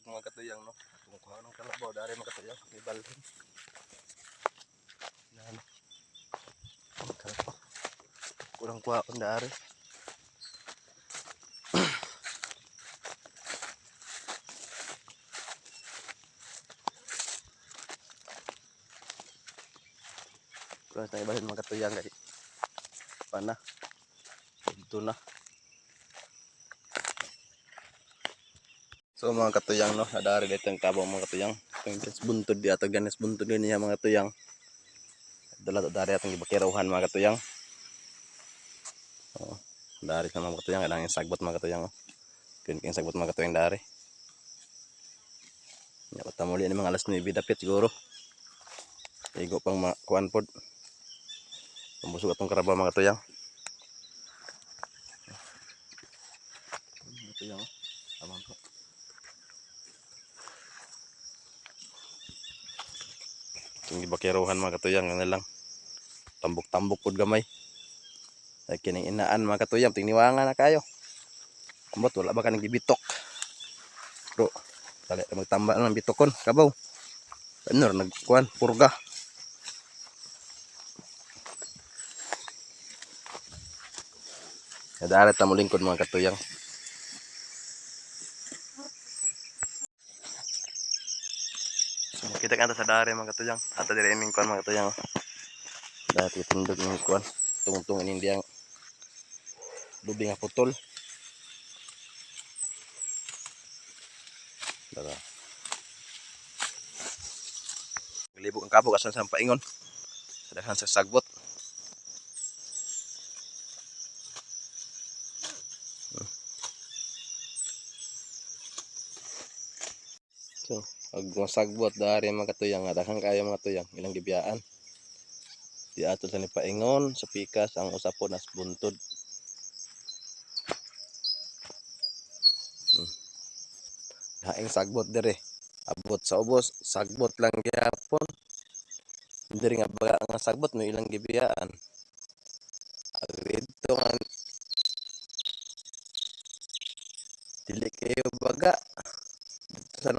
buntag mga katuyang no. Kung kuha ng kalabaw dari mga katuyang may balhin. Yan. Kurang kuha on dari. Kurang tayo balhin mga katuyang kay. Pana. Ito na. So mga katuyang no, nadari dito ang tabang mga katuyang. Itong buntod di ato ganas buntod din niya mga katuyang. Dala dari atong gibakirawhan mga katuyang. Oh, dari sa mga katuyang kailangan sagbot mga katuyang. Oh. Kun king sagbot mga katuyang dari. Ya patamuli ni mga alas 9 dapit siguro. Igo pang mga kuan pod. Pambusog atong karabaw mga katuyang. Mga katuyang. oh. Amang ko. Itong gibakiruhan mga katuyang ano lang. Tambok-tambok pud gamay. Ay kining inaan mga katuyang tingniwangan na kayo. Ambot wala ba kanang gibitok. Bro, dali ra magtamba ng bitokon kabaw. Ano ra nagkuan purga. Nadaarat ta mo lingkod mga katuyang. Kita kan sa dare mga katuyang. Ato dire iming kuan mga katuyang. Dati tindog ng kuan. Tungtung ini dia lubi nga putol. Dara. Libog ang kabog asan sa paingon. Sadahan. So, Pag masagbot, dari mga katuyang, daghang kayo mga tuyang, ilang gibiyaan. Di ato sa nipaingon, sa pikas, ang usapon as buntod. Hmm. Daing sagbot dire. Abot sa ubos, sagbot lang gyapon. Dire nga baga nga sagbot no ilang gibiyaan. Agredo nga dili kayo baga